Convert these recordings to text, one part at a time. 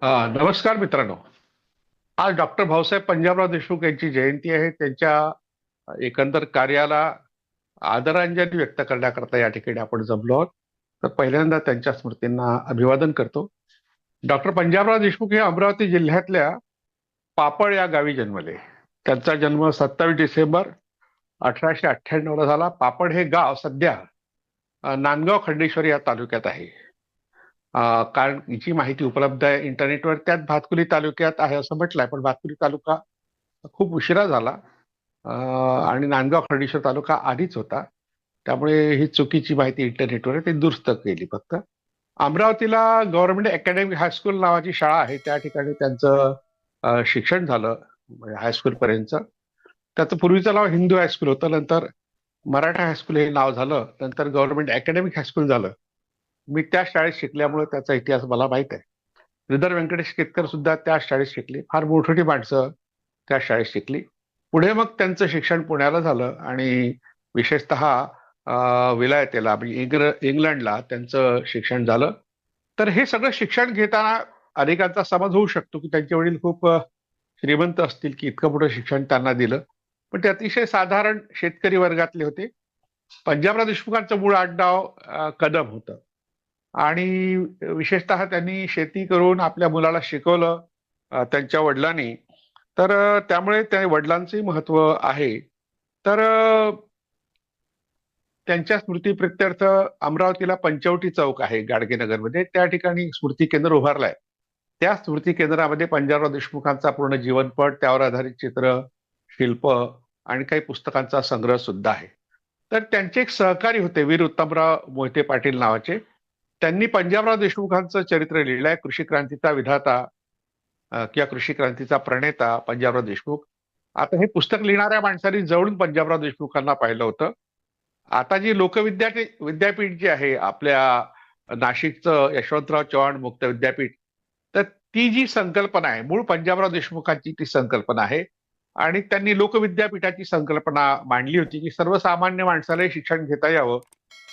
अ, नमस्कार मित्रांनो. आज डॉक्टर भाऊसाहेब पंजाबराव देशमुख यांची जयंती आहे. त्यांच्या एकंदर कार्याला आदरांजली व्यक्त करण्याकरता या ठिकाणी आपण जमलो आहोत. तर पहिल्यांदा त्यांच्या स्मृतींना अभिवादन करतो. डॉक्टर पंजाबराव देशमुख हे अमरावती जिल्ह्यातल्या पापळ या गावी जन्मले. त्यांचा जन्म सत्तावीस डिसेंबर अठराशे अठ्ठ्याण्णवला झाला. पापड हे गाव सध्या नांदगाव खंडेश्वर या तालुक्यात आहे. कारण जी माहिती उपलब्ध आहे इंटरनेटवर त्यात भातकुली तालुक्यात आहे असं म्हटलंय पण भातकुली तालुका खूप उशिरा झाला. आणि नांदगाव खर्डेश्वर तालुका आधीच होता. त्यामुळे ही चुकीची माहिती इंटरनेटवर आहे ती दुरुस्त केली फक्त. अमरावतीला गव्हर्नमेंट अकॅडमी हायस्कूल नावाची शाळा आहे त्या ठिकाणी त्यांचं शिक्षण झालं म्हणजे हायस्कूल पर्यंतचं त्याचं पूर्वीचं नाव हिंदू हायस्कूल होतं नंतर मराठा हायस्कूल हे नाव झालं नंतर गव्हर्नमेंट अकॅडमिक हायस्कूल झालं. मी त्या शाळेत शिकल्यामुळे त्याचा इतिहास मला माहीत आहे. श्रीधर व्यंकटेश केतकर सुद्धा त्या शाळेत शिकली. फार मोठमोठी माणसं त्या शाळेत शिकली. पुढे मग त्यांचं शिक्षण पुण्याला झालं आणि विशेषतः विलायतेला म्हणजे इंग्र इंग्लंडला त्यांचं शिक्षण झालं. तर हे सगळं शिक्षण घेताना अनेकांचा समज होऊ शकतो की त्यांचे वडील खूप श्रीमंत असतील की इतकं मोठं शिक्षण त्यांना दिलं. पण ते अतिशय साधारण शेतकरी वर्गातले होते. पंजाबराव देशमुखांचं मूळ आडनाव कदम होतं. आणि विशेषतः त्यांनी शेती करून आपल्या मुलाला शिकवलं त्यांच्या वडिलांनी. तर त्यामुळे त्या वडिलांचंही महत्त्व आहे. तर त्यांच्या स्मृती प्रत्यर्थ अमरावतीला पंचवटी चौक आहे गाडगेनगरमध्ये. त्या ठिकाणी स्मृती केंद्र उभारलंय. त्या स्मृती केंद्रामध्ये पंजाबराव देशमुखांचा पूर्ण जीवनपट त्यावर आधारित चित्र शिल्प आणि काही पुस्तकांचा संग्रह सुद्धा आहे. तर त्यांचे एक सहकारी होते वीर उत्तमराव मोहिते पाटील नावाचे. त्यांनी पंजाबराव देशमुखांचं चरित्र लिहिलंय कृषी क्रांतीचा विधाता किंवा कृषी क्रांतीचा प्रणेता पंजाबराव देशमुख. आता हे पुस्तक लिहिणाऱ्या माणसांनी जवळून पंजाबराव देशमुखांना पाहिलं होतं. आता जी लोकविद्या विद्यापीठ जी आहे आपल्या नाशिकचं यशवंतराव चव्हाण मुक्त विद्यापीठ तर ती जी संकल्पना आहे मूळ पंजाबराव देशमुखांची ती संकल्पना आहे. आणि त्यांनी लोकविद्यापीठाची संकल्पना मांडली होती की सर्वसामान्य माणसालाही शिक्षण घेता यावं.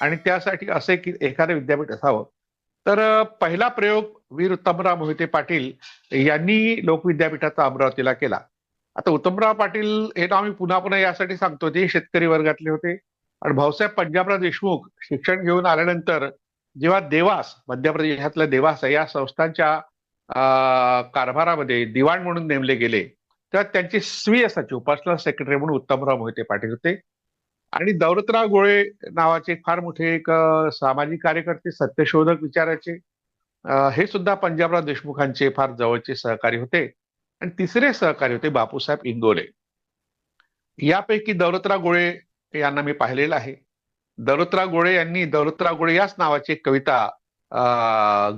आणि त्यासाठी असे की एखादं विद्यापीठ असावं. तर पहिला प्रयोग वीर उत्तमराव मोहिते पाटील यांनी लोकविद्यापीठाचा अमरावतीला केला. आता उत्तमराव पाटील हे नाव मी पुन्हा पुन्हा यासाठी सांगतो ते शेतकरी वर्गातले होते. आणि भाऊसाहेब पंजाबराव देशमुख शिक्षण घेऊन आल्यानंतर जेव्हा देवास मध्य प्रदेशातल्या देवास या संस्थांच्या कारभारामध्ये दिवाण म्हणून नेमले गेले तेव्हा त्यांचे स्वीय सचिव पर्सनल सेक्रेटरी म्हणून उत्तमराव मोहिते पाटील होते. आणि दौलतराव गोळे नावाचे फार मोठे एक सामाजिक कार्यकर्ते सत्यशोधक विचाराचे हे सुद्धा पंजाबराव देशमुखांचे फार जवळचे सहकारी होते. आणि तिसरे सहकारी होते बापूसाहेब इंगोले यापैकी दौलतराव गोळे यांना मी पाहिलेलं आहे. दौलतराव गोळे यांनी दौलतराव गोळे याच नावाची एक कविता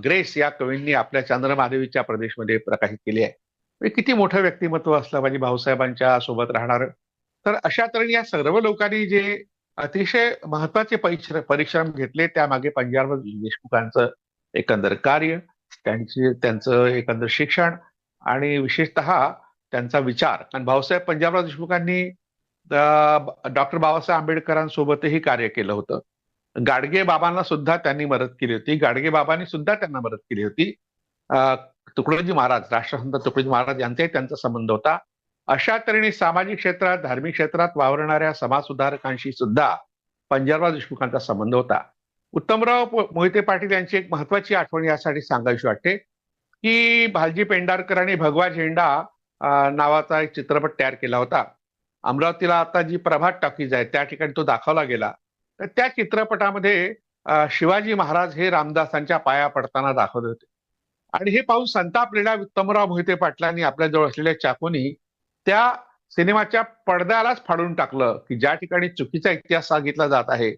ग्रेस या कवींनी आपल्या चंद्रमादेवीच्या प्रदेशमध्ये प्रकाशित केली आहे. किती मोठं व्यक्तिमत्व असलं पाहिजे भाऊसाहेबांच्या सोबत राहणार. तर अशा तऱ्हेने या सर्व लोकांनी जे अतिशय महत्त्वाचे परिश्रम घेतले त्यामागे पंजाब देशमुखांचं एकंदर कार्य त्यांचे त्यांचं एकंदर शिक्षण आणि विशेषतः त्यांचा विचार. कारण भाऊसाहेब पंजाबराव देशमुखांनी डॉक्टर बाबासाहेब आंबेडकरांसोबतही कार्य केलं होतं. गाडगे बाबांना सुद्धा त्यांनी मदत केली होती. गाडगे बाबांनी सुद्धा त्यांना मदत केली होती. तुकडोजी महाराज राष्ट्रसंत तुकडोजी महाराज यांचाही त्यांचा संबंध होता. अशा तऱ्हेने सामाजिक क्षेत्रात धार्मिक क्षेत्रात वावरणाऱ्या समाजसुधारकांशी सुद्धा पंजाबराव देशमुखांचा संबंध होता. उत्तमराव मोहिते पाटील यांची एक महत्वाची आठवण यासाठी सांगायची वाटते की भालजी पेंढारकरांनी भगवा झेंडा नावाचा एक चित्रपट तयार केला होता. अमरावतीला आता जी प्रभात टॉकीज आहे त्या ठिकाणी तो दाखवला गेला. तर त्या चित्रपटामध्ये शिवाजी महाराज हे रामदासांच्या पाया पडताना दाखवले होते. आणि हे पाहून संतापलेल्या उत्तमराव मोहिते पाटलांनी आपल्या जवळ असलेल्या चाकूनी त्या सिनेमाच्या पडद्यालाच फाडून टाकलं की ज्या ठिकाणी चुकीचा इतिहास सांगितला जात आहे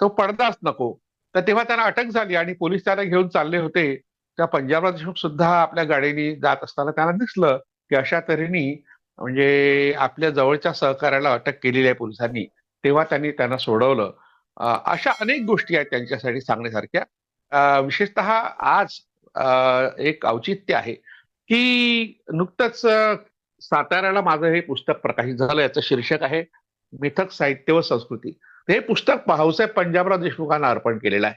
तो पडदाच नको. तर तेव्हा त्यांना अटक झाली आणि पोलीस त्याला घेऊन चालले होते. त्या पंजाबराव देशमुख सुद्धा आपल्या गाडीने जात असताना त्यांना दिसलं की अशा तऱ्हेने म्हणजे आपल्या जवळच्या सहकार्याला अटक केलेली आहे पोलिसांनी. तेव्हा त्यांनी त्यांना सोडवलं. अशा अनेक गोष्टी आहेत त्यांच्यासाठी सांगण्यासारख्या. विशेषतः आज एक औचित्य आहे की नुकतंच साताऱ्याला माझं हे पुस्तक प्रकाशित झालं याचं शीर्षक आहे मिथक साहित्य व संस्कृती. हे पुस्तक भाऊसाहेब पंजाबराव देशमुखांना अर्पण केलेलं आहे.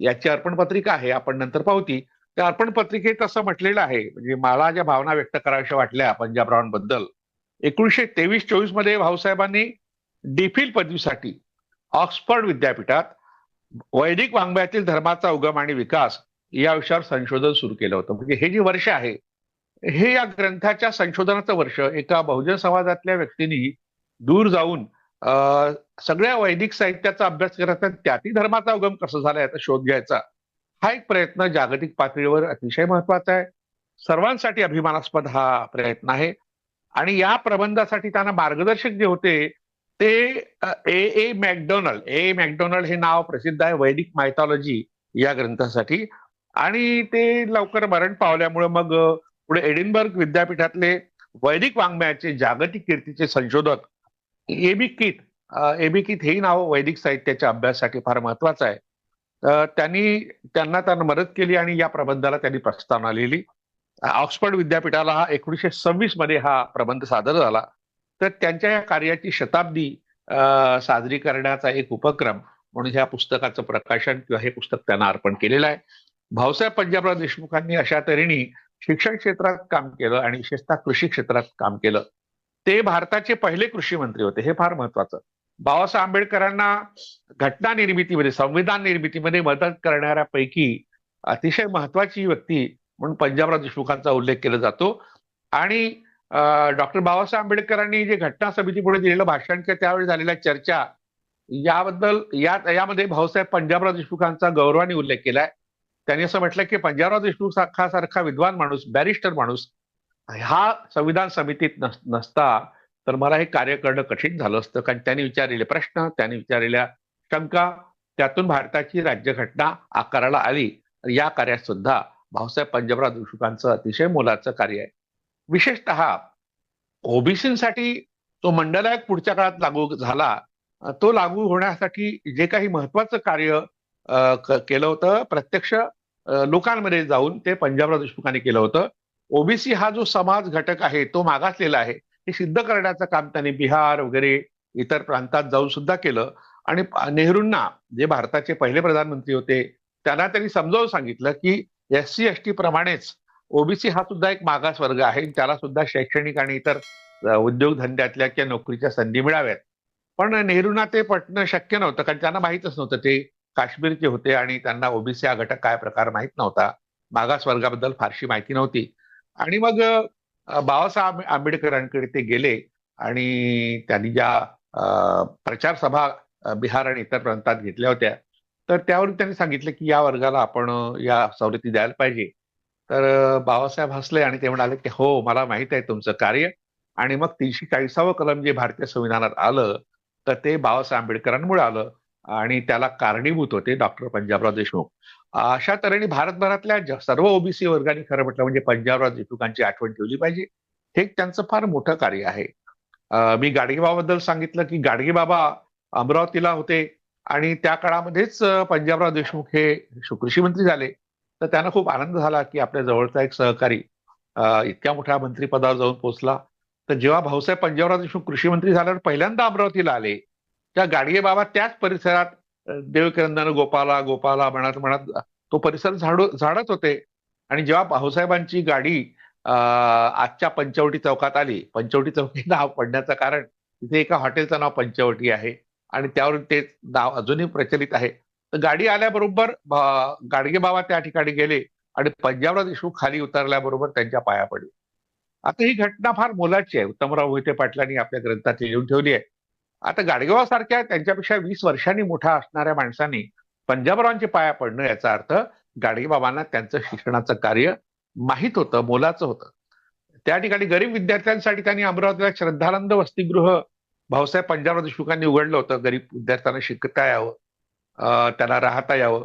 याची अर्पण पत्रिका आहे आपण नंतर पावती त्या अर्पण पत्रिकेत असं म्हटलेलं आहे म्हणजे मला ज्या भावना व्यक्त कराव्याशा वाटल्या पंजाबरावांबद्दल एकोणीसशे तेवीस चोवीसमध्ये भाऊसाहेबांनी डीफिल पदवीसाठी ऑक्सफर्ड विद्यापीठात वैदिक वाङ्मयातील धर्माचा उगम आणि विकास या विषयावर संशोधन सुरू केलं होतं. म्हणजे हे जे वर्ष आहे हे या ग्रंथाच्या संशोधनाचं वर्ष एका बहुजन समाजातल्या व्यक्तींनी दूर जाऊन सगळ्या वैदिक साहित्याचा अभ्यास करायचा त्यातील धर्माचा उगम कसा झाला याचा शोध घ्यायचा. हा एक प्रयत्न जागतिक पातळीवर अतिशय महत्त्वाचा आहे. सर्वांसाठी अभिमानास्पद हा प्रयत्न आहे. आणि या प्रबंधासाठी त्यांना मार्गदर्शक जे होते ते ए ए मॅकडोनल्ड ए मॅकडोनल्ड हे नाव प्रसिद्ध आहे वैदिक मायथॉलॉजी या ग्रंथासाठी. आणि ते लवकर मरण पावल्यामुळे मग पुढे एडिनबर्ग विद्यापीठातले वैदिक वाङ्मयाचे जागतिक कीर्तीचे संशोधक एबी किट एबी किट हेही नाव वैदिक साहित्याच्या अभ्यासासाठी फार महत्वाचं आहे. त्यांनी त्यांना त्यांना मदत केली आणि या प्रबंधाला त्यांनी प्रस्तावना लिहिली. ऑक्सफर्ड विद्यापीठाला हा एकोणीसशे सव्वीसमध्ये हा प्रबंध सादर झाला. तर त्यांच्या या कार्याची शताब्दी साजरी करण्याचा एक उपक्रम म्हणून ह्या पुस्तकाचं प्रकाशन किंवा हे पुस्तक त्यांना अर्पण केलेलं आहे. भाऊसाहेब पंजाबराव देशमुखांनी अशा तऱ्हेने शिक्षण क्षेत्रात काम केलं आणि विशेषतः कृषी क्षेत्रात काम केलं. ते भारताचे पहिले कृषी मंत्री होते. हे फार महत्वाचं. बाबासाहेब आंबेडकरांना घटना निर्मितीमध्ये संविधान निर्मितीमध्ये मदत करणाऱ्यापैकी अतिशय महत्वाची व्यक्ती म्हणून पंजाबराव देशमुखांचा उल्लेख केला जातो. आणि डॉक्टर बाबासाहेब आंबेडकरांनी जे घटना समितीपुढे दिलेलं भाषण किंवा त्यावेळी झालेल्या चर्चा याबद्दल या यामध्ये भाऊसाहेब पंजाबराव देशमुखांचा गौरवाने उल्लेख केलाय. त्यांनी असं म्हटलं की पंजाबराव देशमुख सारखा सारखा विद्वान माणूस बॅरिस्टर माणूस हा संविधान समितीत नस- नसता तर मला हे कार्य करणं कठीण झालं असतं. कारण त्यांनी विचारलेले प्रश्न त्यांनी विचारलेल्या शंका त्यातून भारताची राज्यघटना आकाराला आली. या कार्यात सुद्धा भाऊसाहेब पंजाबराव देशमुखांचं अतिशय मोलाचं कार्य आहे. विशेषतः ओबीसीसाठी तो मंडलायक पुढच्या काळात लागू झाला. तो लागू होण्यासाठी जे काही महत्वाचं कार्य केलं होतं प्रत्यक्ष लोकांमध्ये जाऊन ते पंजाबराव देशमुखांनी केलं होतं. ओबीसी हा जो समाज घटक आहे तो मागासलेला आहे हे सिद्ध करण्याचं काम त्यांनी बिहार वगैरे इतर प्रांतात जाऊन सुद्धा केलं. आणि नेहरूंना जे भारताचे पहिले प्रधानमंत्री होते त्यांना त्यांनी समजावून सांगितलं की एस सी एस टी प्रमाणेच ओबीसी हा सुद्धा एक मागास वर्ग आहे. त्याला सुद्धा शैक्षणिक आणि इतर उद्योगधंद्यातल्या किंवा नोकरीच्या संधी मिळाव्यात. पण नेहरूंना ते पटणं शक्य नव्हतं कारण त्यांना माहीतच नव्हतं ते काश्मीरचे होते आणि त्यांना ओबीसी हा घटक काय प्रकार माहीत नव्हता. मागास वर्गाबद्दल फारशी माहिती नव्हती. आणि मग बाबासाहेब आंबेडकरांकडे ते गेले आणि त्यांनी ज्या प्रचार सभा बिहार आणि इतर प्रांतात घेतल्या होत्या तर त्यावरून त्यांनी सांगितलं की या वर्गाला आपण या सवलती द्यायला पाहिजे. तर बाबासाहेब हसले आणि ते म्हणाले की हो मला माहीत आहे तुमचं कार्य. आणि मग तीनशे चाळीसावं कलम जे भारतीय संविधानात आलं तर ते बाबासाहेब आंबेडकरांमुळे आलं. आणि त्याला कारणीभूत होते डॉक्टर पंजाबराव देशमुख. अशा तऱ्हेने भारतभरातल्या सर्व ओबीसी वर्गाने खरं म्हटलं म्हणजे पंजाबराव देशमुखांची आठवण ठेवली पाहिजे. हे त्यांचं फार मोठं कार्य आहे. मी गाडगेबाबद्दल सांगितलं की गाडगेबाबा अमरावतीला होते आणि त्या काळामध्येच पंजाबराव देशमुख हे कृषी मंत्री झाले. तर त्यांना खूप आनंद झाला की आपल्या जवळचा एक सहकारी इतक्या मोठ्या मंत्रिपदावर जाऊन पोहोचला. तर जेव्हा भाऊसाहेब पंजाबराव देशमुख कृषी मंत्री झाल्यावर पहिल्यांदा अमरावतीला आले. त्या गाडगे बाबा त्याच परिसरात देवकिरंदानं देवकिरंदन गोपाला गोपाला म्हणत म्हणत तो परिसर झाडू झाडत होते. आणि जेव्हा भाऊसाहेबांची गाडी आजच्या पंचवटी चौकात आली पंचवटी चौकी नाव पडण्याचं कारण तिथे एका हॉटेलचं नाव पंचवटी आहे. आणि त्यावरून ते नाव अजूनही प्रचलित आहे. तर गाडी आल्याबरोबर गाडगे बाबा त्या ठिकाणी गेले आणि पंजाबराव देशमुख खाली उतरल्याबरोबर त्यांच्या पाया पडले. आता ही घटना फार मोलाची आहे. उत्तमराव मोहिते पाटलांनी आपल्या ग्रंथात लिहून ठेवली आहे. आता गाडगेवासारख्या त्यांच्यापेक्षा वीस वर्षांनी मोठा असणाऱ्या माणसांनी पंजाबरावांचे पाया पडणं याचा अर्थ गाडगेबाबांना त्यांचं शिक्षणाचं कार्य माहीत होतं मोलाचं होतं. त्या ठिकाणी गरीब विद्यार्थ्यांसाठी त्यांनी अमरावतीला श्रद्धानंद वसतिगृह भाऊसाहेब पंजाबराव देशमुखांनी उघडलं होतं. गरीब विद्यार्थ्यांना शिकता यावं त्यांना राहता यावं.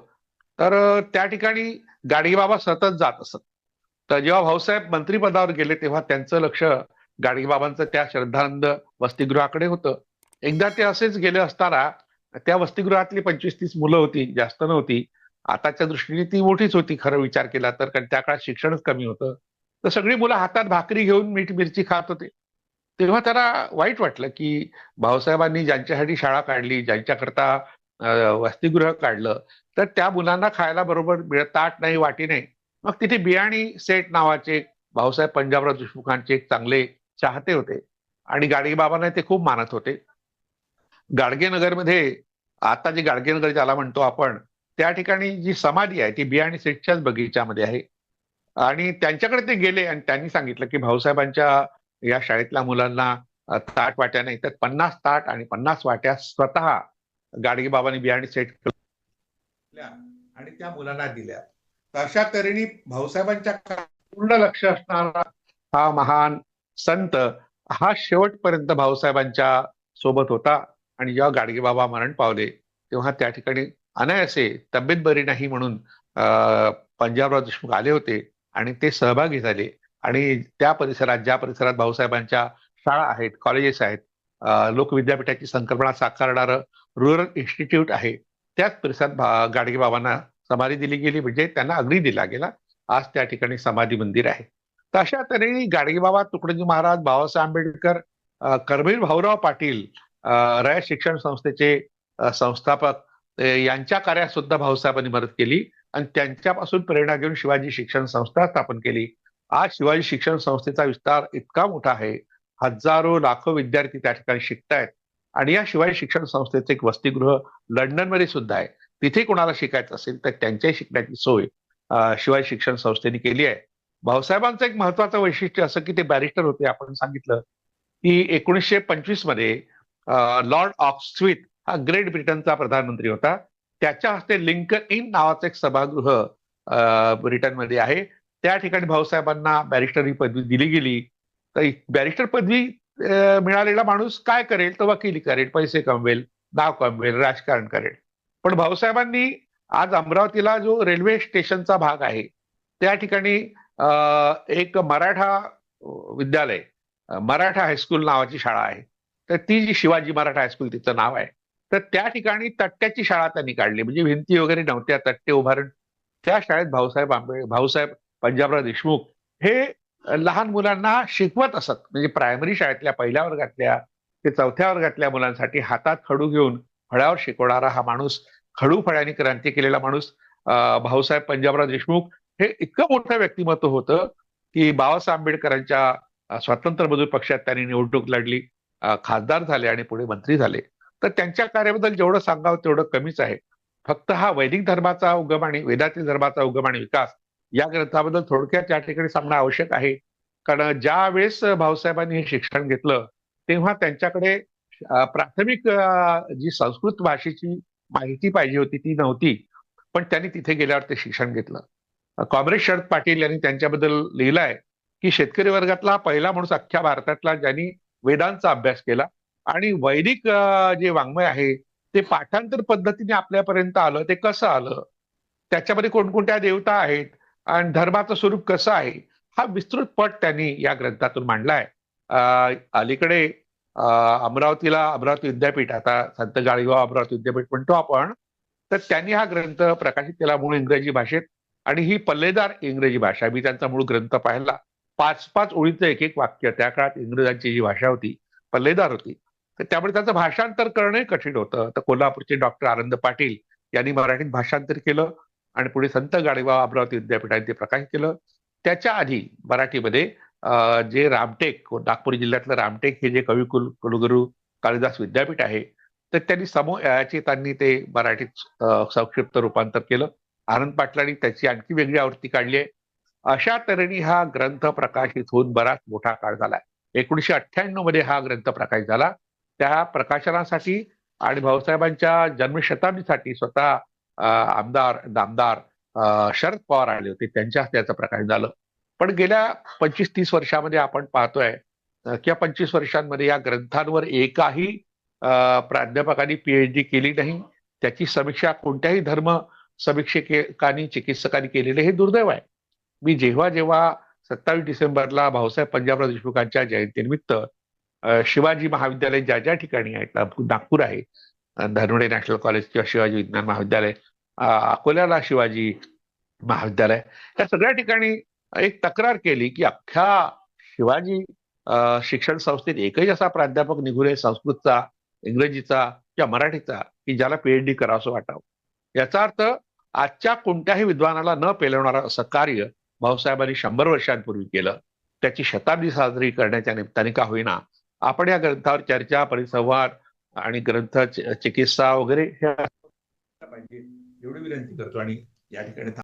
तर त्या ठिकाणी गाडगेबाबा सतत जात असत. तर जेव्हा भाऊसाहेब मंत्रिपदावर गेले तेव्हा त्यांचं लक्ष गाडगेबाबांचं त्या श्रद्धानंद वसतिगृहाकडे होतं. एकदा ते असेच गेले असताना त्या वसतिगृहातली पंचवीस तीस मुलं होती जास्त नव्हती. आताच्या दृष्टीने ती मोठीच होती खरं विचार केला तर कारण त्या काळात शिक्षणच कमी होतं. तर सगळी मुलं हातात भाकरी घेऊन मीठ मिरची खात होते. तेव्हा त्याला वाईट वाटलं की भाऊसाहेबांनी ज्यांच्यासाठी शाळा काढली ज्यांच्याकरता वसतिगृह काढलं तर त्या मुलांना खायला बरोबर ताट नाही वाटी नाही. मग तिथे बियाणी सेट नावाचे भाऊसाहेब पंजाबराव देशमुखांचे एक चांगले चाहते होते. आणि गाडगेबाबांना ते खूप मानत होते. गाडगेनगरमध्ये आता जे गाडगेनगर ज्याला म्हणतो आपण त्या ठिकाणी जी समाधी आहे ती बियाणी सेटच्याच बगीच्यामध्ये आहे. आणि त्यांच्याकडे ते गेले आणि त्यांनी सांगितलं की भाऊसाहेबांच्या या शाळेतल्या मुलांना ताट वाट्या नाही तर पन्नास ताट आणि पन्नास वाट्या स्वतः गाडगेबाबांनी बियाणी सेट केल्या आणि त्या मुलांना दिल्या. तर अशा तऱ्हेने भाऊसाहेबांच्या पूर्ण लक्ष असणारा हा महान संत हा शेवटपर्यंत भाऊसाहेबांच्या सोबत होता. आणि जेव्हा गाडगेबाबा मरण पावले तेव्हा त्या ठिकाणी अनायासे तब्येत बरी नाही म्हणून पंजाबराव देशमुख आले होते आणि ते सहभागी झाले. आणि त्या परिसरात ज्या परिसरात भाऊसाहेबांच्या शाळा आहेत कॉलेजेस आहेत लोकविद्यापीठाची संकल्पना साकारणारं रुरल इन्स्टिट्यूट आहे त्याच परिसरात गाडगेबाबांना समाधी दिली गेली. म्हणजे त्यांना अग्नी दिला गेला. आज त्या ठिकाणी समाधी मंदिर आहे. तर अशा तऱ्हेने गाडगेबाबा तुकडोजी महाराज बाबासाहेब आंबेडकर अं, भाऊराव पाटील रयत शिक्षण संस्थेचे संस्थापक यांच्या कार्यात सुद्धा भाऊसाहेबांनी मदत केली आणि त्यांच्यापासून प्रेरणा घेऊन शिवाजी शिक्षण संस्था स्थापन केली. आज शिवाजी शिक्षण संस्थेचा विस्तार इतका मोठा आहे. हजारो लाखो विद्यार्थी त्या ठिकाणी शिकतायत. आणि या शिवाजी शिक्षण संस्थेचे एक वसतिगृह लंडनमध्ये सुद्धा आहे. तिथे कोणाला शिकायचं असेल तर त्यांच्याही शिकण्याची सोय शिवाजी शिक्षण संस्थेने केली आहे. भाऊसाहेबांचं एक महत्वाचं वैशिष्ट्य असं की ते बॅरिस्टर होते आपण सांगितलं की एकोणीसशे पंचवीसमध्ये लॉर्ड ऑक्सविथ हा ग्रेट ब्रिटनचा प्रधानमंत्री होता. त्याच्या हस्ते लिंकन इन नावाचं एक सभागृह ब्रिटनमध्ये आहे. त्या ठिकाणी भाऊसाहेबांना बॅरिस्टर ही पदवी दिली गेली. तर बॅरिस्टर पदवी मिळालेला माणूस काय करेल? तर वकिली करेल पैसे कमवेल नाव कमवेल राजकारण करेल. पण भाऊसाहेबांनी आज अमरावतीला जो रेल्वे स्टेशनचा भाग आहे त्या ठिकाणी एक मराठा विद्यालय मराठा हायस्कूल नावाची शाळा आहे. तर ती जी शिवाजी मराठा हायस्कूल तिचं नाव आहे. तर त्या ठिकाणी तट्ट्याची शाळा त्यांनी काढली. म्हणजे भिंती वगैरे नव्हत्या तट्टे उभारून. त्या शाळेत भाऊसाहेब आंबे भाऊसाहेब पंजाबराव देशमुख हे लहान मुलांना शिकवत असत. म्हणजे प्रायमरी शाळेतल्या पहिल्या वर्गातल्या ते चौथ्या वर्गातल्या मुलांसाठी हातात खडू घेऊन फळ्यावर शिकवणारा हा माणूस खडू फळ्याने क्रांती केलेला माणूस भाऊसाहेब पंजाबराव देशमुख हे इतकं मोठं व्यक्तिमत्व होतं की बाबासाहेब आंबेडकरांच्या स्वातंत्र्य मजूर पक्षात त्यांनी निवडणूक लढली. खासदार झाले आणि पुढे मंत्री झाले तर त्यांच्या कार्याबद्दल जेवढं सांगावं तेवढं कमीच आहे. फक्त हा वैदिक धर्माचा उगम आणि वेदातील धर्माचा उगम आणि विकास या ग्रंथाबद्दल थोडक्यात या ठिकाणी सांगणं आवश्यक आहे. कारण ज्या वेळेस भाऊसाहेबांनी हे शिक्षण घेतलं तेव्हा त्यांच्याकडे प्राथमिक जी संस्कृत भाषेची माहिती पाहिजे होती ती नव्हती. पण त्यांनी तिथे गेल्यावर ते शिक्षण घेतलं. कॉम्रेड शरद पाटील यांनी त्यांच्याबद्दल लिहिलंय की शेतकरी वर्गातला पहिला माणूस अख्ख्या भारतातला ज्यांनी वेदांचा अभ्यास केला. आणि वैदिक जे वाङ्मय आहे ते पाठांतर पद्धतीने आपल्यापर्यंत आलं. ते कसं आलं? त्याच्यामध्ये कोणकोणत्या देवता आहेत? आणि धर्माचं स्वरूप कसं आहे? हा विस्तृत पट त्यांनी या ग्रंथातून मांडलाय अलीकडे अमरावतीला अमरावती विद्यापीठ आता संत गाडगेबाबा अमरावती विद्यापीठ म्हणतो आपण तर त्यांनी हा ग्रंथ प्रकाशित केला मूळ इंग्रजी भाषेत. आणि ही पल्लेदार इंग्रजी भाषा मी त्यांचा मूळ ग्रंथ पाहिला. पाच पाच ओळीचं एक एक वाक्य. त्या काळात इंग्रजांची जी भाषा होती पल्लेदार होती. तर त्यामुळे त्याचं भाषांतर करणंही कठीण होतं. तर कोल्हापूरचे डॉक्टर आनंद पाटील यांनी मराठीत भाषांतर केलं आणि पुढे संत गाडीवा अमरावती विद्यापीठाने ते प्रकाशित केलं. त्याच्या आधी मराठीमध्ये जे रामटेक नागपूर जिल्ह्यातलं रामटेक हे जे कवी कुल कुलगुरू कालिदास विद्यापीठ आहे तर त्यांनी समो याचे त्यांनी ते मराठीत संक्षिप्त रूपांतर केलं. आनंद पाटलांनी त्याची आणखी वेगळी आवृत्ती काढली आहे. अशा तऱ्हेने हा ग्रंथ प्रकाशित होऊन बराच मोठा काळ झालाय एकोणीशे अठ्ठ्याण्णवमध्ये हा ग्रंथ प्रकाशित झाला. त्या प्रकाशनासाठी आणि भाऊसाहेबांच्या जन्मशताब्दीसाठी स्वतः अं, आमदार नामदार अं, शरद पवार आले होते. त्यांच्या हस्ते याचं प्रकाशन झालं. पण गेल्या पंचवीस तीस वर्षामध्ये आपण पाहतोय किंवा पंचवीस वर्षांमध्ये या ग्रंथांवर एकाही अं, प्राध्यापकांनी पीएचडी केली नाही. त्याची समीक्षा कोणत्याही धर्म समीक्षकांनी चिकित्सकांनी केलेले हे दुर्दैव आहे. मी जेव्हा जेव्हा सत्तावीस डिसेंबरला भाऊसाहेब पंजाबराव देशमुखांच्या जयंतीनिमित्त शिवाजी महाविद्यालय ज्या ज्या ठिकाणी आहेत नागपूर आहे अं, नॅशनल कॉलेज किंवा शिवाजी विज्ञान महाविद्यालय अकोल्याला शिवाजी महाविद्यालय या सगळ्या ठिकाणी एक तक्रार केली की अख्ख्या शिवाजी शिक्षण संस्थेत एकही असा प्राध्यापक निघू नये संस्कृतचा इंग्रजीचा किंवा मराठीचा की ज्याला पीएचडी करावं असं वाटावं. याचा अर्थ आजच्या कोणत्याही विद्वानाला न पेलवणारं असं कार्य भाऊसाहेबांनी शंभर वर्षांपूर्वी केलं. त्याची शताब्दी साजरी करण्याच्या निमित्ताने का होईना आपण या ग्रंथावर चर्चा परिसंवाद आणि ग्रंथ चिकित्सा वगैरे पाहिजे एवढी विनंती करतो आणि या ठिकाणी